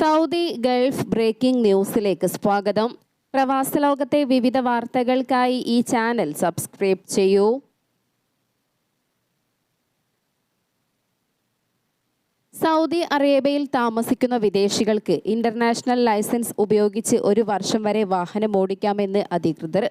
Saudi Gulf breaking ന്യൂസിലേക്ക് സ്വാഗതം. പ്രവാസ ലോകത്തെ വിവിധ വാർത്തകൾക്കായി ഈ ചാനൽ സബ്സ്ക്രൈബ് ചെയ്യൂ. സൗദി അറേബ്യയിൽ താമസിക്കുന്ന വിദേശികൾക്ക് ഇന്റർനാഷണൽ ലൈസൻസ് ഉപയോഗിച്ച് ഒരു വർഷം വരെ വാഹനം ഓടിക്കാമെന്ന് അധികൃതർ.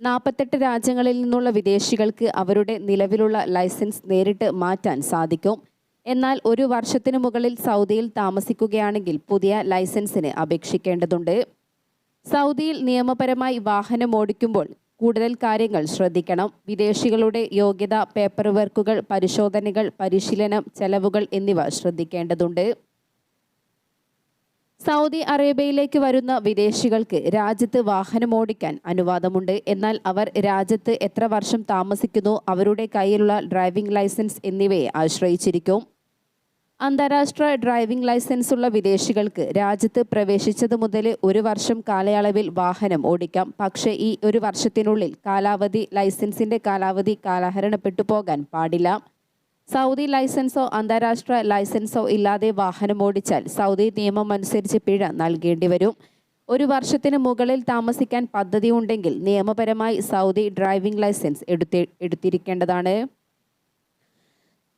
നാൽപ്പത്തെട്ട് രാജ്യങ്ങളിൽ നിന്നുള്ള വിദേശികൾക്ക് അവരുടെ നിലവിലുള്ള ലൈസൻസ് നേരിട്ട് മാറ്റാൻ സാധിക്കും. എന്നാൽ ഒരു വർഷത്തിനു മുകളിൽ സൗദിയിൽ താമസിക്കുകയാണെങ്കിൽ പുതിയ ലൈസൻസിന് അപേക്ഷിക്കേണ്ടതുണ്ട്. സൗദിയിൽ നിയമപരമായി വാഹനം ഓടിക്കുമ്പോൾ കൂടുതൽ കാര്യങ്ങൾ ശ്രദ്ധിക്കണം. വിദേശികളുടെ യോഗ്യത പേപ്പർ വർക്കുകൾ പരിശോധനകൾ പരിശീലനം ചെലവുകൾ എന്നിവ ശ്രദ്ധിക്കേണ്ടതുണ്ട്. സൗദി അറേബ്യയിലേക്ക് വരുന്ന വിദേശികൾക്ക് രാജ്യത്ത് വാഹനം ഓടിക്കാൻ അനുവാദമുണ്ട്. എന്നാൽ അവർ രാജ്യത്ത് എത്ര വർഷം താമസിക്കുന്നു അവരുടെ കയ്യിലുള്ള ഡ്രൈവിംഗ് ലൈസൻസ് എന്നിവയെ ആശ്രയിച്ചിരിക്കും. അന്താരാഷ്ട്ര ഡ്രൈവിംഗ് ലൈസൻസ് ഉള്ള വിദേശികൾക്ക് രാജ്യത്ത് പ്രവേശിച്ചത് മുതൽ ഒരു വർഷം കാലയളവിൽ വാഹനം ഓടിക്കാം. പക്ഷേ ഈ ഒരു വർഷത്തിനുള്ളിൽ കാലാവധി ലൈസൻസിന്റെ കാലാവധി കാലഹരണപ്പെട്ടു പോകാൻ പാടില്ല. സൗദി ലൈസൻസോ അന്താരാഷ്ട്ര ലൈസൻസോ ഇല്ലാതെ വാഹനം ഓടിച്ചാൽ സൗദി നിയമം അനുസരിച്ച് പിഴ നൽകേണ്ടി വരും. ഒരു വർഷത്തിന് മുകളിൽ താമസിക്കാൻ പദ്ധതിയുണ്ടെങ്കിൽ നിയമപരമായി സൗദി ഡ്രൈവിംഗ് ലൈസൻസ് എടുത്തി എടുത്തിരിക്കേണ്ടതാണ്.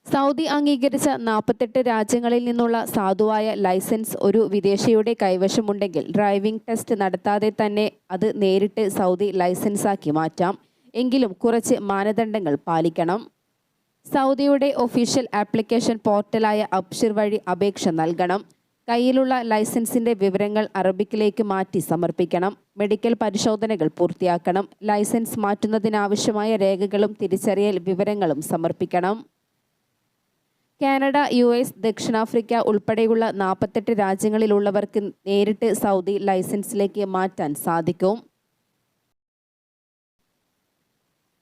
സൗദി അംഗീകരിച്ച നാൽപ്പത്തെട്ട് രാജ്യങ്ങളിൽ നിന്നുള്ള സാധുവായ ലൈസൻസ് ഒരു വിദേശിയുടെ കൈവശമുണ്ടെങ്കിൽ ഡ്രൈവിംഗ് ടെസ്റ്റ് നടത്താതെ തന്നെ അത് നേരിട്ട് സൗദി ലൈസൻസാക്കി മാറ്റാം. എങ്കിലും കുറച്ച് മാനദണ്ഡങ്ങൾ പാലിക്കണം. സൗദിയുടെ ഒഫീഷ്യൽ ആപ്ലിക്കേഷൻ പോർട്ടലായ അബ്ഷിർ വഴി അപേക്ഷ നൽകണം. കയ്യിലുള്ള ലൈസൻസിന്റെ വിവരങ്ങൾ അറബിക്കിലേക്ക് മാറ്റി സമർപ്പിക്കണം. മെഡിക്കൽ പരിശോധനകൾ പൂർത്തിയാക്കണം. ലൈസൻസ് മാറ്റുന്നതിനാവശ്യമായ രേഖകളും തിരിച്ചറിയൽ വിവരങ്ങളും സമർപ്പിക്കണം. കാനഡ യു എസ് ദക്ഷിണാഫ്രിക്ക ഉൾപ്പെടെയുള്ള നാൽപ്പത്തെട്ട് രാജ്യങ്ങളിലുള്ളവർക്ക് നേരിട്ട് സൗദി ലൈസൻസിലേക്ക് മാറ്റാൻ സാധിക്കും.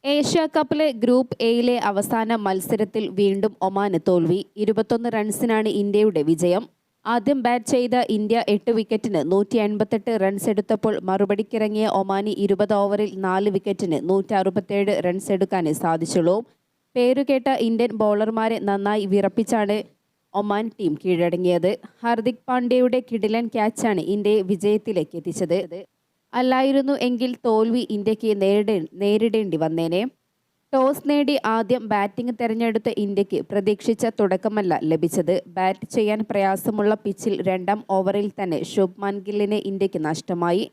ഏഷ്യ കപ്പിലെ ഗ്രൂപ്പ് എയിലെ അവസാന മത്സരത്തിൽ വീണ്ടും ഒമാന് തോൽവി. ഇരുപത്തൊന്ന് റൺസിനാണ് ഇന്ത്യയുടെ വിജയം. ആദ്യം ബാറ്റ് ചെയ്ത ഇന്ത്യ എട്ട് വിക്കറ്റിന് നൂറ്റി എൺപത്തെട്ട് റൺസ് എടുത്തപ്പോൾ മറുപടിക്കിറങ്ങിയ ഒമാനി ഇരുപത് ഓവറിൽ നാല് വിക്കറ്റിന് നൂറ്റി അറുപത്തേഴ് റൺസ് എടുക്കാനേ സാധിച്ചുള്ളൂ. പേരുകേട്ട ഇന്ത്യൻ ബൗളർമാരെ നന്നായി വിറപ്പിച്ചാണ് ഒമാൻ ടീം കീഴടങ്ങിയത്. ഹാർദിക് പാണ്ഡ്യയുടെ കിടിലൻ ക്യാച്ചാണ് ഇന്ത്യയെ വിജയത്തിലേക്ക് എത്തിച്ചത്. അല്ലായിരുന്നു എങ്കിൽ തോൽവി ഇന്ത്യയ്ക്ക് നേരിടേ നേരിടേണ്ടി വന്നേനെ. ടോസ് നേടി ആദ്യം ബാറ്റിംഗ് തെരഞ്ഞെടുത്ത ഇന്ത്യയ്ക്ക് പ്രതീക്ഷിച്ച തുടക്കമല്ല ലഭിച്ചത്. ബാറ്റ് ചെയ്യാൻ പ്രയാസമുള്ള പിച്ചിൽ രണ്ടാം ഓവറിൽ തന്നെ ശുഭ്മാൻ ഗില്ലിനെ ഇന്ത്യയ്ക്ക് നഷ്ടമായി.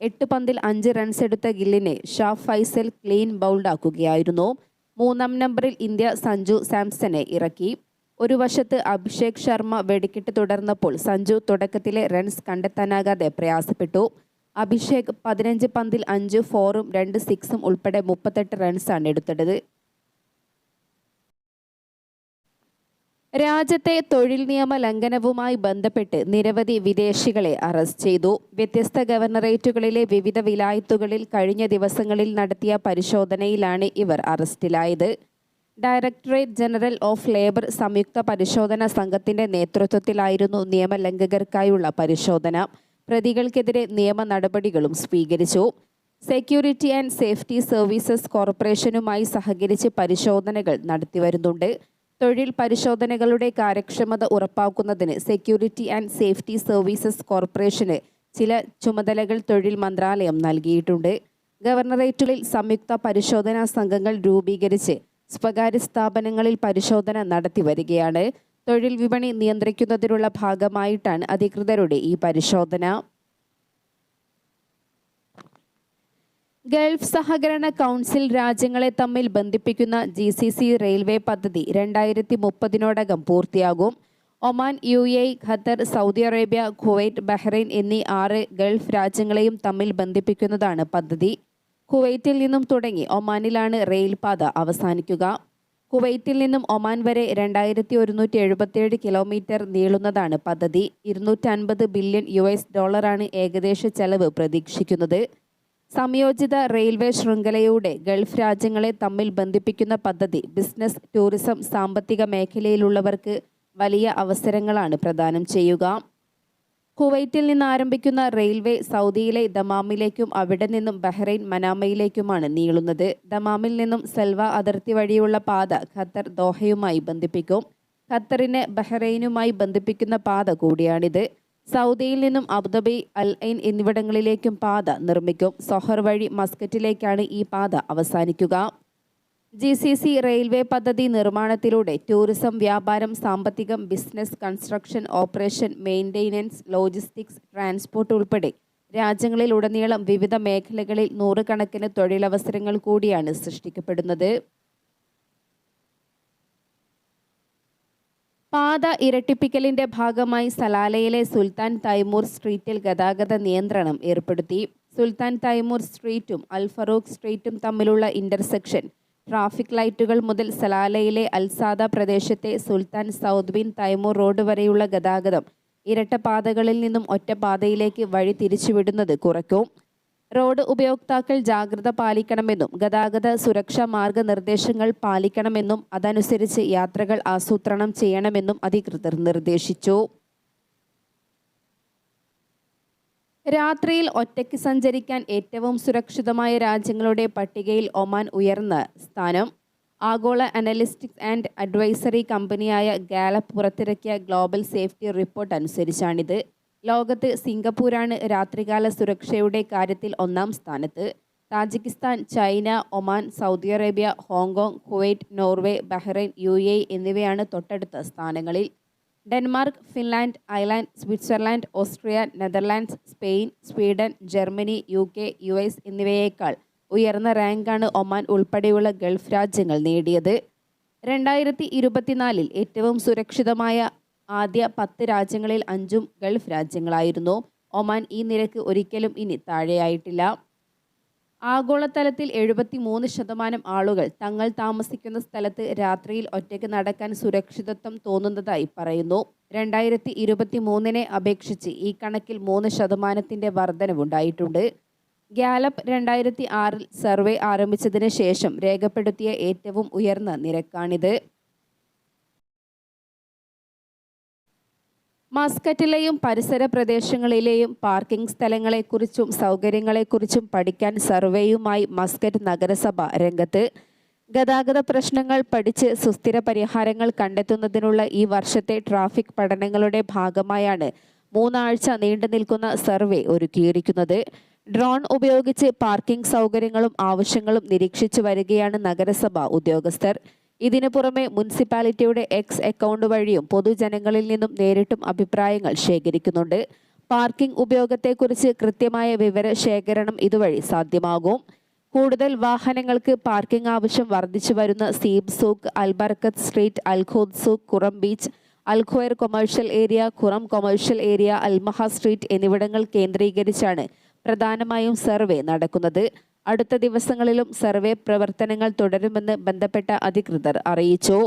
എട്ട് പന്തിൽ അഞ്ച് റൺസ് എടുത്ത ഗില്ലിനെ ഷാ ഫൈസൽ ക്ലീൻ ബൗൾഡാക്കുകയായിരുന്നു. മൂന്നാം നമ്പറിൽ ഇന്ത്യ സഞ്ജു സാംസനെ ഇറക്കി. ഒരു വശത്ത് അഭിഷേക് ശർമ്മ വെടിക്കെട്ട് തുടർന്നപ്പോൾ സഞ്ജു തുടക്കത്തിലെ റൺസ് കണ്ടെത്താനാകാതെ പ്രയാസപ്പെട്ടു. അഭിഷേക് പതിനഞ്ച് പന്തിൽ അഞ്ച് ഫോറും രണ്ട് സിക്സും ഉൾപ്പെടെ മുപ്പത്തെട്ട് റൺസാണ് എടുത്തത്. രാജ്യത്തെ തൊഴിൽ നിയമ ലംഘനവുമായി ബന്ധപ്പെട്ട് നിരവധി വിദേശികളെ അറസ്റ്റ് ചെയ്തു. വ്യത്യസ്ത ഗവർണറേറ്റുകളിലെ വിവിധ വിലായത്തുകളിൽ കഴിഞ്ഞ ദിവസങ്ങളിൽ നടത്തിയ പരിശോധനയിലാണ് ഇവർ അറസ്റ്റിലായത്. ഡയറക്ടറേറ്റ് ജനറൽ ഓഫ് ലേബർ സംയുക്ത പരിശോധന സംഘത്തിന്റെ നേതൃത്വത്തിലായിരുന്നു നിയമലംഘകർക്കായുള്ള പരിശോധന. പ്രതികൾക്കെതിരെ നിയമ നടപടികളും സ്വീകരിച്ചു. സെക്യൂരിറ്റി ആൻഡ് സേഫ്റ്റി സർവീസസ് കോർപ്പറേഷനുമായി സഹകരിച്ച് പരിശോധനകൾ നടത്തിവരുന്നുണ്ട്. തൊഴിൽ പരിശോധനകളുടെ കാര്യക്ഷമത ഉറപ്പാക്കുന്നതിന് സെക്യൂരിറ്റി ആൻഡ് സേഫ്റ്റി സർവീസസ് കോർപ്പറേഷന് ചില ചുമതലകൾ തൊഴിൽ മന്ത്രാലയം നൽകിയിട്ടുണ്ട്. ഗവർണറേറ്റുകളിൽ സംയുക്ത പരിശോധനാ സംഘങ്ങൾ രൂപീകരിച്ച് സ്വകാര്യ സ്ഥാപനങ്ങളിൽ പരിശോധന നടത്തി വരികയാണ്. തൊഴിൽ വിപണി നിയന്ത്രിക്കുന്നതിനുള്ള ഭാഗമായിട്ടാണ് അധികൃതരുടെ ഈ പരിശോധന. ഗൾഫ് സഹകരണ കൗൺസിൽ രാജ്യങ്ങളെ തമ്മിൽ ബന്ധിപ്പിക്കുന്ന ജി സി സി റെയിൽവേ പദ്ധതി രണ്ടായിരത്തി മുപ്പതിനോടകം പൂർത്തിയാകും. Oman U A Qatar Saudi Arabia Kuwait Bahrain എന്നീ ആറ് ഗൾഫ് രാജ്യങ്ങളെയും തമ്മിൽ ബന്ധിപ്പിക്കുന്നതാണ് പദ്ധതി. കുവൈറ്റിൽ നിന്നും തുടങ്ങി ഒമാനിലാണ് റെയിൽപാത അവസാനിക്കുക. കുവൈറ്റിൽ നിന്നും ഒമാൻ വരെ രണ്ടായിരത്തി ഒരുന്നൂറ്റി എഴുപത്തിയേഴ് കിലോമീറ്റർ നീളുന്നതാണ് പദ്ധതി. ഇരുന്നൂറ്റൻപത് ബില്യൺ യു എസ് ഡോളറാണ് ഏകദേശ ചെലവ് പ്രതീക്ഷിക്കുന്നത്. സംയോജിത റെയിൽവേ ശൃംഖലയുടെ ഗൾഫ് രാജ്യങ്ങളെ തമ്മിൽ ബന്ധിപ്പിക്കുന്ന പദ്ധതി ബിസിനസ് ടൂറിസം സാമ്പത്തിക മേഖലയിലുള്ളവർക്ക് വലിയ അവസരങ്ങളാണ് പ്രദാനം ചെയ്യുക. കുവൈറ്റിൽ നിന്ന് ആരംഭിക്കുന്ന റെയിൽവേ സൗദിയിലെ ദമാമിലേക്കും അവിടെ നിന്നും ബഹ്റൈൻ മനാമയിലേക്കുമാണ് നീളുന്നത്. ദമാമിൽ നിന്നും സെൽവ അതിർത്തി വഴിയുള്ള പാത ഖത്തർ ദോഹയുമായി ബന്ധിപ്പിക്കും. ഖത്തറിനെ ബഹ്റൈനുമായി ബന്ധിപ്പിക്കുന്ന പാത കൂടിയാണിത്. സൗദിയിൽ നിന്നും അബുദാബി അൽ ഐൻ എന്നിവിടങ്ങളിലേക്കും പാത നിർമ്മിക്കും. സൊഹർ വഴി മസ്കറ്റിലേക്കാണ് ഈ പാത അവസാനിക്കുക. ജി സി സി റെയിൽവേ പദ്ധതി നിർമ്മാണത്തിലൂടെ ടൂറിസം വ്യാപാരം സാമ്പത്തികം business construction operation maintenance logistics transport ഉൾപ്പെടെ രാജ്യങ്ങളിലുടനീളം വിവിധ മേഖലകളിൽ നൂറുകണക്കിന് തൊഴിലവസരങ്ങൾ കൂടിയാണ് സൃഷ്ടിക്കപ്പെടുന്നത്. പാത ഇരട്ടിപ്പിക്കലിന്റെ ഭാഗമായി സലാലയിലെ സുൽത്താൻ തൈമൂർ സ്ട്രീറ്റിൽ ഗതാഗത നിയന്ത്രണം ഏർപ്പെടുത്തി. സുൽത്താൻ തൈമൂർ സ്ട്രീറ്റും അൽ ഫറൂഖ് സ്ട്രീറ്റും തമ്മിലുള്ള ഇന്റർസെക്ഷൻ ട്രാഫിക് ലൈറ്റുകൾ മുതൽ സലാലയിലെ അൽസാദ പ്രദേശത്തെ Sultan Saud bin Taimur road വരെയുള്ള ഗതാഗതം ഇരട്ട പാതകളിൽ നിന്നും ഒറ്റ പാതയിലേക്ക് വഴി തിരിച്ചുവിടുന്നത് കുറയ്ക്കും. റോഡ് ഉപയോക്താക്കൾ ജാഗ്രത പാലിക്കണമെന്നും ഗതാഗത സുരക്ഷാ മാർഗനിർദ്ദേശങ്ങൾ പാലിക്കണമെന്നും അതനുസരിച്ച് യാത്രകൾ ആസൂത്രണം ചെയ്യണമെന്നും അധികൃതർ നിർദ്ദേശിച്ചു. രാത്രിയിൽ ഒറ്റയ്ക്ക് സഞ്ചരിക്കാൻ ഏറ്റവും സുരക്ഷിതമായ രാജ്യങ്ങളുടെ പട്ടികയിൽ ഒമാൻ ഉയർന്ന സ്ഥാനം. ആഗോള അനലിസ്റ്റിക്സ് ആൻഡ് അഡ്വൈസറി കമ്പനിയായ ഗാലപ്പ് പുറത്തിറക്കിയ ഗ്ലോബൽ സേഫ്റ്റി റിപ്പോർട്ട് അനുസരിച്ചാണിത്. ലോകത്ത് സിംഗപ്പൂരാണ് രാത്രികാല സുരക്ഷയുടെ കാര്യത്തിൽ ഒന്നാം സ്ഥാനത്ത്. Tajikistan China Oman Saudi Arabia Hong Kong Kuwait Norway Bahrain U A എന്നിവയാണ് തൊട്ടടുത്ത സ്ഥാനങ്ങളിൽ. Denmark Finland Ireland Switzerland Austria Netherlands Spain Sweden Germany U K U S എന്നിവയേക്കാൾ ഉയർന്ന റാങ്കാണ് ഒമാൻ ഉൾപ്പെടെയുള്ള ഗൾഫ് രാജ്യങ്ങൾ നേടിയത്. രണ്ടായിരത്തി ഇരുപത്തിനാലിൽ ഏറ്റവും സുരക്ഷിതമായ ആദ്യ പത്ത് രാജ്യങ്ങളിൽ അഞ്ചും ഗൾഫ് രാജ്യങ്ങളായിരുന്നു. ഒമാൻ ഈ നിരക്ക് ഒരിക്കലും ഇനി താഴെയായിട്ടില്ല. ആഗോളതലത്തിൽ എഴുപത്തി മൂന്ന് ശതമാനം ആളുകൾ തങ്ങൾ താമസിക്കുന്ന സ്ഥലത്ത് രാത്രിയിൽ ഒറ്റയ്ക്ക് നടക്കാൻ സുരക്ഷിതത്വം തോന്നുന്നതായി പറയുന്നു. രണ്ടായിരത്തി ഇരുപത്തി മൂന്നിനെ അപേക്ഷിച്ച് ഈ കണക്കിൽ മൂന്ന് ശതമാനത്തിന്റെ വർധനവുണ്ടായിട്ടുണ്ട്. ഗ്യാലപ്പ് രണ്ടായിരത്തി ആറിൽ സർവേ ആരംഭിച്ചതിന് ശേഷം രേഖപ്പെടുത്തിയ ഏറ്റവും ഉയർന്ന നിരക്കാണിത്. മസ്കറ്റിലെയും പരിസര പ്രദേശങ്ങളിലെയും പാർക്കിംഗ് സ്ഥലങ്ങളെക്കുറിച്ചും സൗകര്യങ്ങളെക്കുറിച്ചും പഠിക്കാൻ സർവേയുമായി മസ്കറ്റ് നഗരസഭ രംഗത്ത് ഗതാഗത പ്രശ്നങ്ങൾ പഠിച്ച് സുസ്ഥിര പരിഹാരങ്ങൾ കണ്ടെത്തുന്നതിനുള്ള ഈ വർഷത്തെ ട്രാഫിക് പഠനങ്ങളുടെ ഭാഗമായാണ് മൂന്നാഴ്ച നീണ്ടു നിൽക്കുന്ന സർവേ ഒരുക്കിയിരിക്കുന്നത്. ഡ്രോൺ ഉപയോഗിച്ച് പാർക്കിംഗ് സൗകര്യങ്ങളും ആവശ്യങ്ങളും നിരീക്ഷിച്ചു വരികയാണ് നഗരസഭ ഉദ്യോഗസ്ഥർ. ഇതിനു പുറമെ മുനിസിപ്പാലിറ്റിയുടെ എക്സ് അക്കൗണ്ട് വഴിയും പൊതുജനങ്ങളിൽ നിന്നും നേരിട്ടും അഭിപ്രായങ്ങൾ ശേഖരിക്കുന്നുണ്ട്. പാർക്കിംഗ് ഉപയോഗത്തെക്കുറിച്ച് കൃത്യമായ വിവര ശേഖരണം ഇതുവഴി സാധ്യമാകും. കൂടുതൽ വാഹനങ്ങൾക്ക് പാർക്കിംഗ് ആവശ്യം വർദ്ധിച്ചു വരുന്ന Seeb Souq Al Barakat street Al Khoud Souq Qurum beach Al Khuwair commercial area Qurum commercial area Al Maha street എന്നിവിടങ്ങൾ കേന്ദ്രീകരിച്ചാണ് പ്രധാനമായും സർവേ നടക്കുന്നത്. അടുത്ത ദിവസങ്ങളിലും സർവേ പ്രവർത്തനങ്ങൾ തുടരുമെന്ന് ബന്ധപ്പെട്ട അധികൃതർ അറിയിച്ചു.